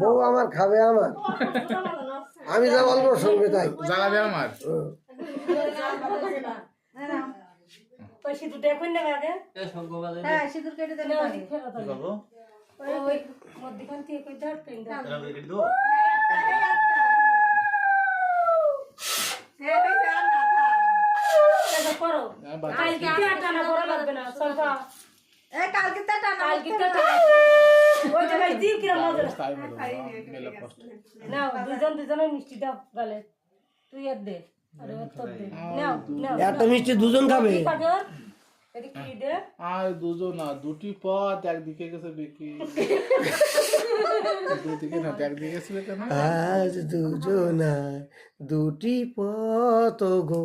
বউ আমার খাবে আমার। আমি যা বলব শুনবে তাই। জ্বালাবে আমার। কালকে টানা কালকে টানা ওই জায়গায় কিরম মজা। কষ্ট নাও দুজন দুজনের মিষ্টি দাও গালে তুই এর দে আরে ওর তোর দে। নাও নাও এত মিষ্টি দুজন খাবে? আর দুজন না দুটি পথ একদিকে গেছে বিকি দুদিকে না একদিকে গেছিল কেন আজ দুজনার দুটি পথ গো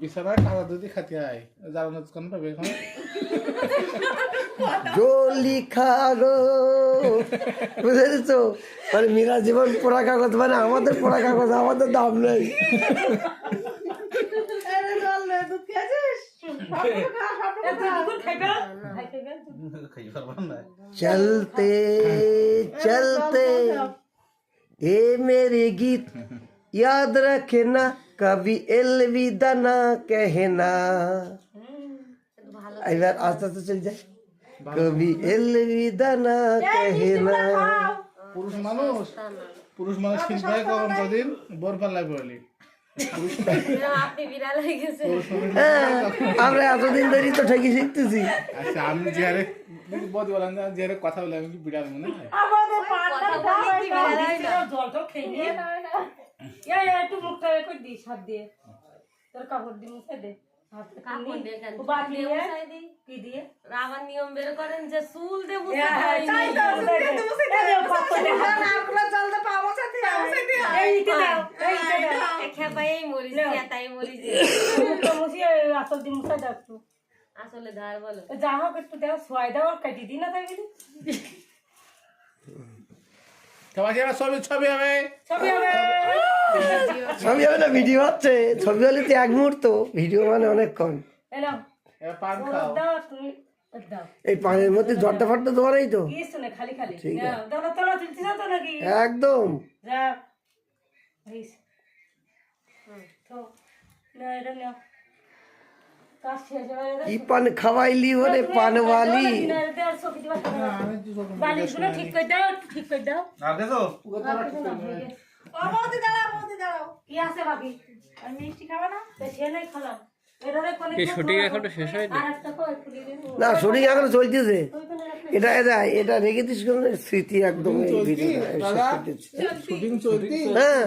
বিছানায় কালা দুধই খাতে আয় জ্বালানো কোন পাবে এখন। জলি খালো বুঝেছ মানে মীরা জীবন পোড়া কাগজ মানে আমাদের পোড়া কাগজ আমাদের দাম নেই। চলতে চলতে। এ মেরে গীত। খেয়েছিস? সবটুকু খা, সবটুকু খা। দুধ খাইবে খাই খাইবে খাইতে পারবো না चलते चलते ये मेरे गीत याद रखना कभी अलविदा ना कहना এবার আস্তে আস্তে চলে যায় কবি এলবিদা না कहना পুরুষ মানুষ পুরুষ মানুষ কিনবে কখন কদিন বোর পাল্লায় পড়লি আপনি বিড়াল হয়ে গেছে পুরুষ মানুষ হ্যাঁ, আমরা এতদিন ধরেই তো ঠেকি শিখতেছি আচ্ছা আমি যে হারে বদি বলেন না যে হারে কথা বলে আমি কি বিড়াল মনে হয় আমাদের পাটনা একটু মুখটা করে দিস হাত দিয়ে। তোর কাপড় দিয়ে মুছে দে। নিয়ম বের করেন যে চুল আসল দিয়ে মুছে আসলে ধার বলো। যা হোক একটু দাও সোয়াই দাও আর কাটি দিই না তাই সবাই ছবি ছবি হবে। ছবি হবে। ছবি হবে না ভিডিও হচ্ছে ছবি হলে তো এক মুহূর্ত। ভিডিও মানে অনেকক্ষণ এই পানের মধ্যে জটটা ফটটা দেওয়া নেই তো? ঠিক নাকি? একদম। তো না এটা নাও কাজ শেষ হয়ে গেছে কি পান খাওয়াইলি ওরে পানওয়ালি আমি বালিশগুলো ঠিক করে দাও ঠিক করে দাও। আর দেখো ও, বৌদি দাঁড়াও, বৌদি দাঁড়াও। কি আছে বাকি? আর মিষ্টি খাবে না? তো খালাম। শুটিং এখনও শেষ হয়নি? আর একটা কই ফুলি দে না শুটিং এখনও চলতেছে। এটা এটা এটা রেখে দিস স্মৃতি একদম হ্যাঁ।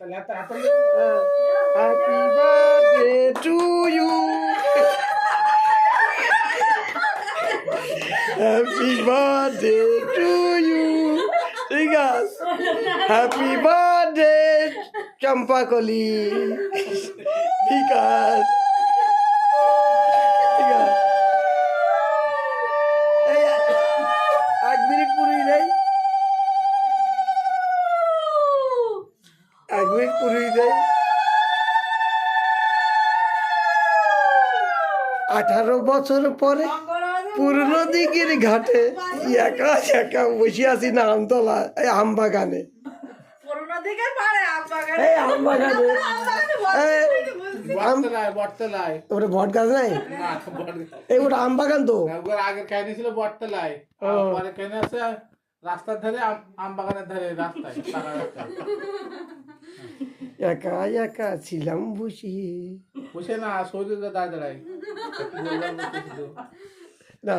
Happy birthday to you happy birthday to you ঠিক আছে. হ্যাপি বার্থডে চম্পাকলি ঠিক আছে. এক মিনিট পুরোই নেই। আঠারো বছর পরে পুরনো দিকের ঘাটে একা একা বসে আছি না আমতলা এই আম বাগানে করোনা আম বাগানে। এই আম বাগানে আম বাগানে বসে এই, আম বটতলায় আম বাগান তো আগের কাহিনী ছিল বটতলায়। কেন আছে? রাস্তার ধারে আম- আম বাগানের ধারে রাস্তায় একা একা ছিলাম বসিয়ে বসে না শরীরে দাঁড়ায় দাঁড়ায়। না।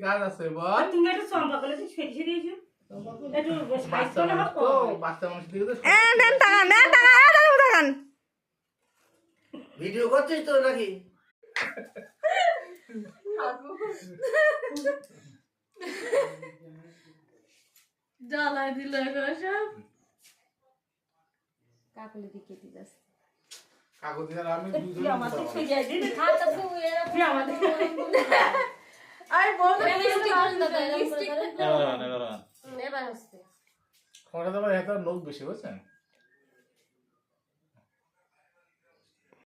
কাজ আছে বল। তুমি একটা ভিডিও করছিস তো নাকি? জ্বালাই দিল সব। কাকুলি দিকে দিতে কাগজ দিয়ে আমি তুই দুজন আমাদের বেশি বুঝছেন?